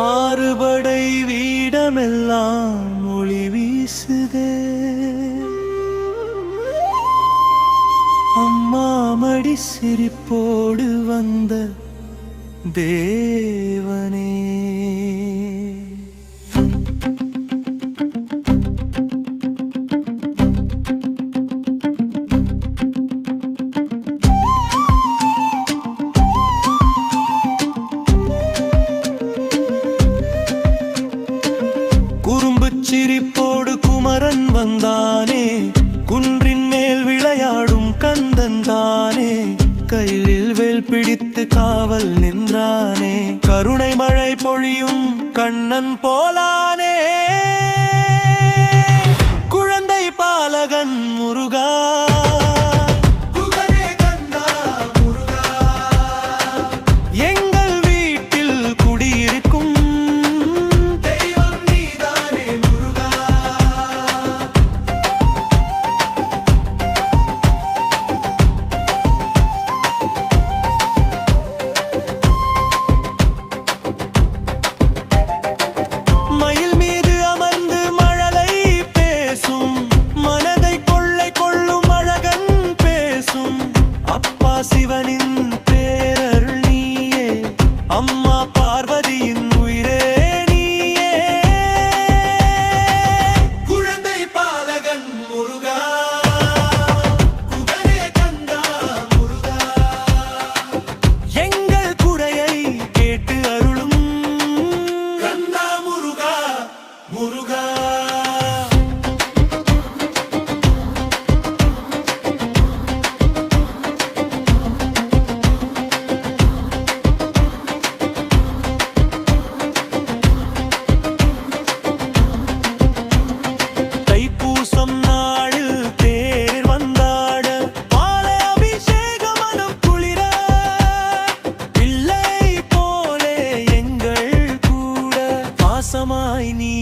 ஆறுபடை வீடமெல்லாம் ஒளி வீசுதே. அம்மா மடி சிரிப்போடு வந்த தேவனே. சிரிப்போடு குமரன் வந்தானே. குன்றின் மேல் விளையாடும் கந்தன் தானே. கையில் வேல் பிடித்து காவல் நின்றானே. கருணை மழை பொழியும் கண்ணன் போலானே. குழந்தை பாலகன் முருகா வாசமாய் நீ